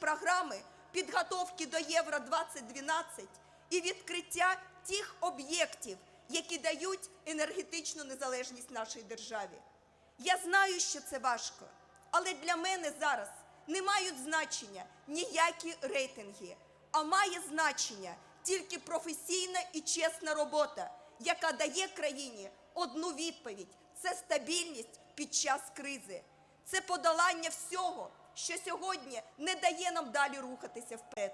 програми підготовки до Євро 2012 і відкриття тих об'єктів, які дають енергетичну незалежність нашій державі. Я знаю, що це важко, але для мене зараз не мають значення ніякі рейтинги, а має значення тільки професійна і чесна робота, яка дає країні одну відповідь: це стабільність під час кризи, це подолання всього, що сьогодні не дає нам далі рухатися вперед.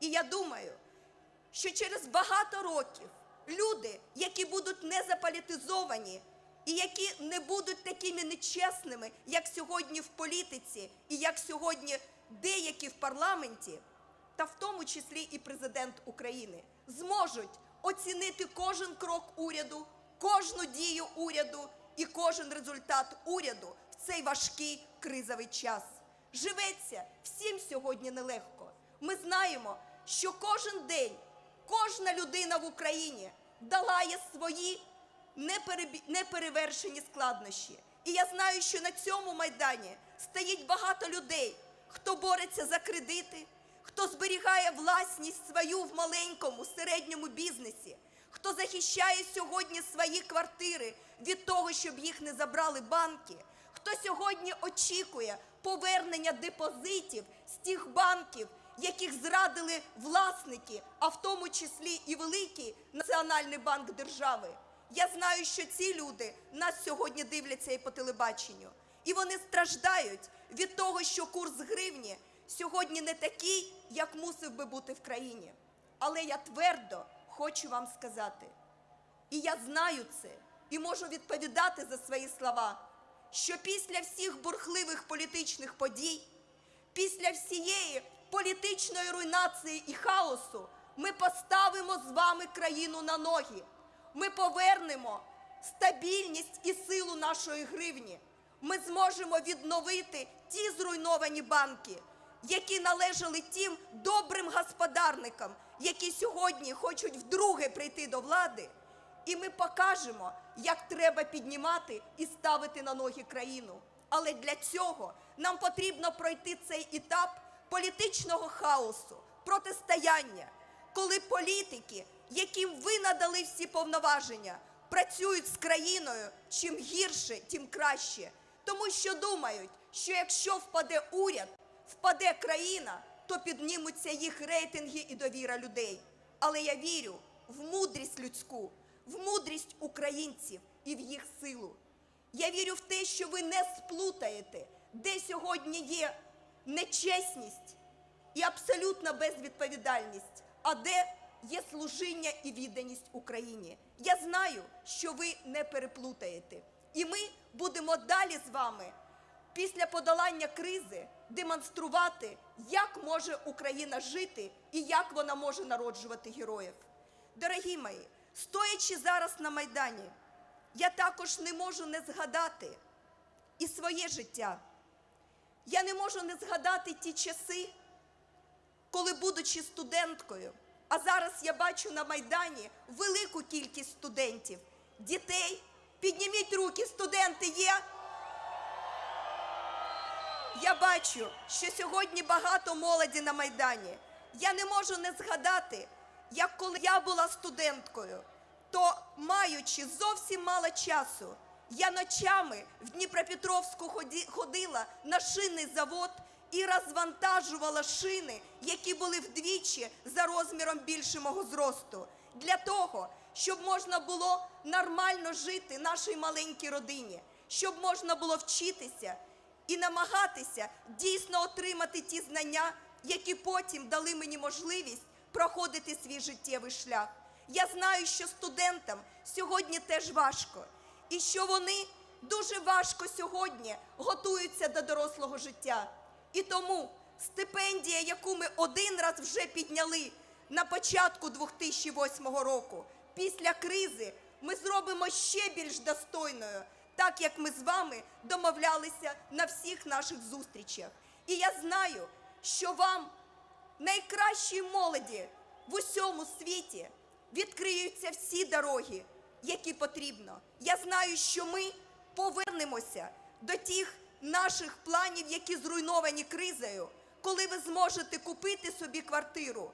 І я думаю, що через багато років люди, які будуть не заполітизовані і які не будуть такими нечесними, як сьогодні в політиці, і як сьогодні деякі в парламенті, та в тому числі і президент України, зможуть оцінити кожен крок уряду, кожну дію уряду і кожен результат уряду в цей важкий кризовий час. Живеться всім сьогодні нелегко. Ми знаємо, що кожен день кожна людина в Україні долає свої неперевершені складнощі. І я знаю, що на цьому майдані стоїть багато людей, хто бореться за кредити, хто зберігає власність свою в маленькому, середньому бізнесі, хто захищає сьогодні свої квартири від того, щоб їх не забрали банки, хто сьогодні очікує повернення депозитів з тих банків, яких зрадили власники, а в тому числі і великий Національний банк держави. Я знаю, що ці люди нас сьогодні дивляться і по телебаченню, і вони страждають від того, що курс гривні сьогодні не такий, як мусив би бути в країні. Але я твердо хочу вам сказати, і я знаю це, і можу відповідати за свої слова, що після всіх бурхливих політичних подій, після всієї політичної руйнації і хаосу, ми поставимо з вами країну на ноги. Ми повернемо стабільність і силу нашої гривні. Ми зможемо відновити ті зруйновані банки, які належали тим добрим господарникам, які сьогодні хочуть вдруге прийти до влади. І ми покажемо, як треба піднімати і ставити на ноги країну. Але для цього нам потрібно пройти цей етап політичного хаосу, протистояння, коли політики, яким ви надали всі повноваження, працюють з країною чим гірше, тим краще. Тому що думають, що якщо впаде уряд, впаде країна, то піднімуться їх рейтинги і довіра людей. Але я вірю в мудрість людську, в мудрість українців і в їх силу. Я вірю в те, що ви не сплутаєте, де сьогодні є нечесність і абсолютна безвідповідальність, а де є служіння і відданість Україні. Я знаю, що ви не переплутаєте. І ми будемо далі з вами після подолання кризи демонструвати, як може Україна жити і як вона може народжувати героїв. Дорогі мої, стоячи зараз на Майдані, я також не можу не згадати і своє життя. Я не можу не згадати ті часи, коли, будучи студенткою, а зараз я бачу на Майдані велику кількість студентів, дітей. Підніміть руки, студенти є. Я бачу, що сьогодні багато молоді на Майдані. Я не можу не згадати, як коли я була студенткою, то маючи зовсім мало часу, я ночами в Дніпропетровську ходила на шинний завод і розвантажувала шини, які були вдвічі за розміром більше мого зросту, для того, щоб можна було нормально жити нашій маленькій родині, щоб можна було вчитися і намагатися дійсно отримати ті знання, які потім дали мені можливість проходити свій життєвий шлях. Я знаю, що студентам сьогодні теж важко, і що вони дуже важко сьогодні готуються до дорослого життя. І тому стипендія, яку ми один раз вже підняли на початку 2008 року, після кризи ми зробимо ще більш достойною, так як ми з вами домовлялися на всіх наших зустрічах. І я знаю, що вам, найкращій молоді в усьому світі, відкриються всі дороги, які потрібно. Я знаю, що ми повернемося до тих наших планів, які зруйновані кризою, коли ви зможете купити собі квартиру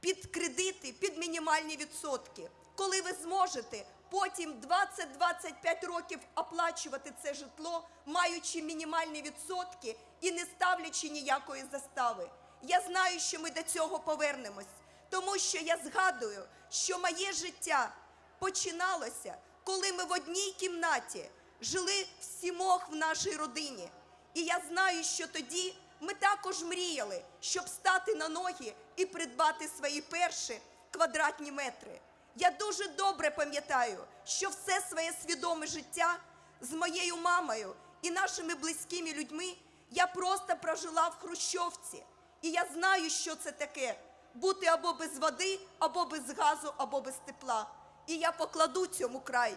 під кредити, під мінімальні відсотки, коли ви зможете потім 20-25 років оплачувати це житло, маючи мінімальні відсотки і не ставлячи ніякої застави. Я знаю, що ми до цього повернемось, тому що я згадую, що моє життя починалося, коли ми в одній кімнаті жили всімох в нашій родині. І я знаю, що тоді ми також мріяли, щоб стати на ноги і придбати свої перші квадратні метри. Я дуже добре пам'ятаю, що все своє свідоме життя з моєю мамою і нашими близькими людьми я просто прожила в Хрущовці. І я знаю, що це таке бути або без води, або без газу, або без тепла. І я покладу цьому край,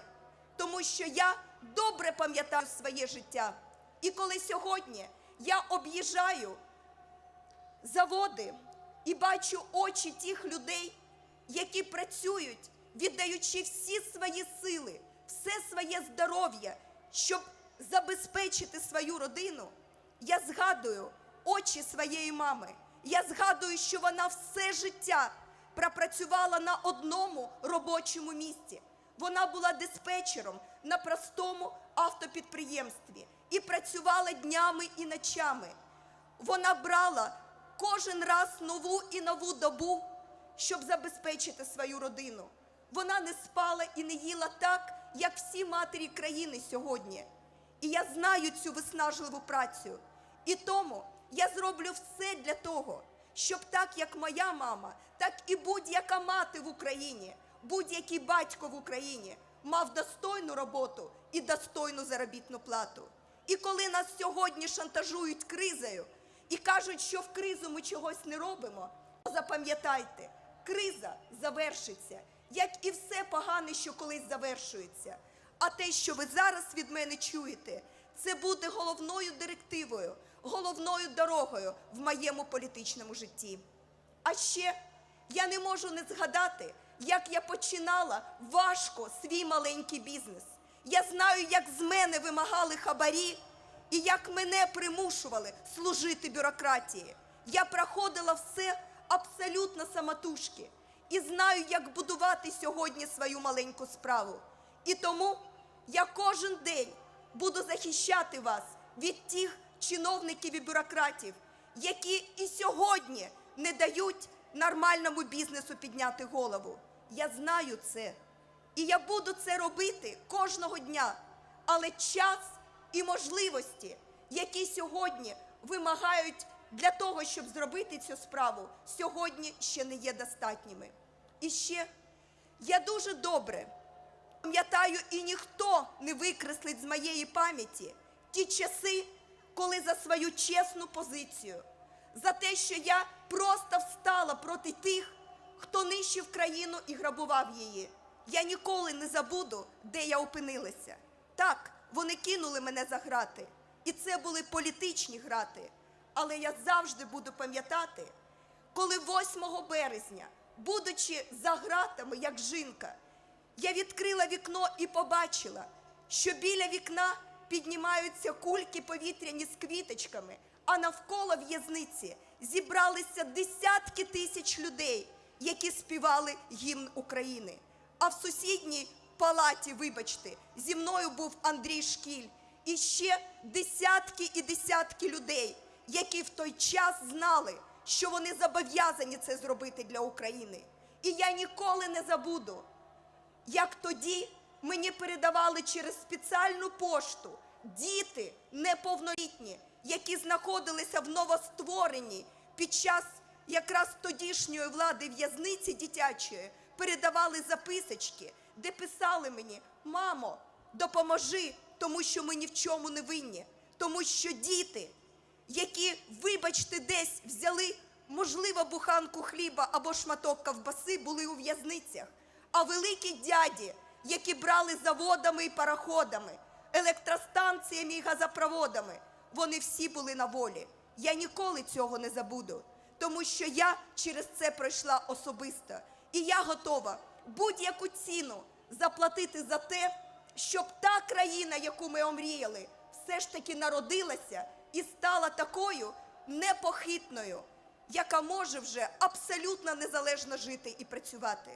тому що я добре пам'ятаю своє життя. І коли сьогодні я об'їжджаю заводи і бачу очі тих людей, які працюють, віддаючи всі свої сили, все своє здоров'я, щоб забезпечити свою родину, я згадую очі своєї мами. Я згадую, що вона все життя пропрацювала на одному робочому місці. Вона була диспетчером на простому автопідприємстві і працювала днями і ночами. Вона брала кожен раз нову і нову добу, щоб забезпечити свою родину. Вона не спала і не їла так, як всі матері країни сьогодні. І я знаю цю виснажливу працю. І тому я зроблю все для того, щоб так як моя мама, так і будь-яка мати в Україні, будь-який батько в Україні мав достойну роботу і достойну заробітну плату. І коли нас сьогодні шантажують кризою і кажуть, що в кризу ми чогось не робимо, то запам'ятайте, криза завершиться, як і все погане, що колись завершується. А те, що ви зараз від мене чуєте, це буде головною директивою, головною дорогою в моєму політичному житті. А ще я не можу не згадати, як я починала важко свій маленький бізнес. Я знаю, як з мене вимагали хабарі і як мене примушували служити бюрократії. Я проходила все абсолютно самотужки і знаю, як будувати сьогодні свою маленьку справу. І тому я кожен день буду захищати вас від тих чиновників і бюрократів, які і сьогодні не дають нормальному бізнесу підняти голову. Я знаю це. І я буду це робити кожного дня. Але час і можливості, які сьогодні вимагають для того, щоб зробити цю справу, сьогодні ще не є достатніми. І ще я дуже добре пам'ятаю, і ніхто не викреслить з моєї пам'яті ті часи, коли за свою чесну позицію, за те, що я просто встала проти тих, хто нищив країну і грабував її. Я ніколи не забуду, де я опинилася. Так, вони кинули мене за грати, і це були політичні грати. Але я завжди буду пам'ятати, коли 8 березня, будучи за гратами, як жінка, я відкрила вікно і побачила, що біля вікна піднімаються кульки повітряні з квіточками, а навколо в'язниці зібралися десятки тисяч людей, які співали гімн України. А в сусідній палаті, вибачте, зі мною був Андрій Шкіль і ще десятки і десятки людей, які в той час знали, що вони зобов'язані це зробити для України. І я ніколи не забуду, як тоді мені передавали через спеціальну пошту діти неповнолітні, які знаходилися в новоствореній під час якраз тодішньої влади в'язниці дитячої, передавали записочки, де писали мені: мамо, допоможи, тому що ми ні в чому не винні, тому що діти, які, вибачте, десь взяли, можливо, буханку хліба або шматок ковбаси, були у в'язницях. А великі дяді, які брали заводами і пароходами, електростанціями і газопроводами, вони всі були на волі. Я ніколи цього не забуду, тому що я через це пройшла особисто. І я готова будь-яку ціну заплатити за те, щоб та країна, яку ми омріяли, все ж таки народилася і стала такою, непохитною, яка може вже абсолютно незалежно жити і працювати.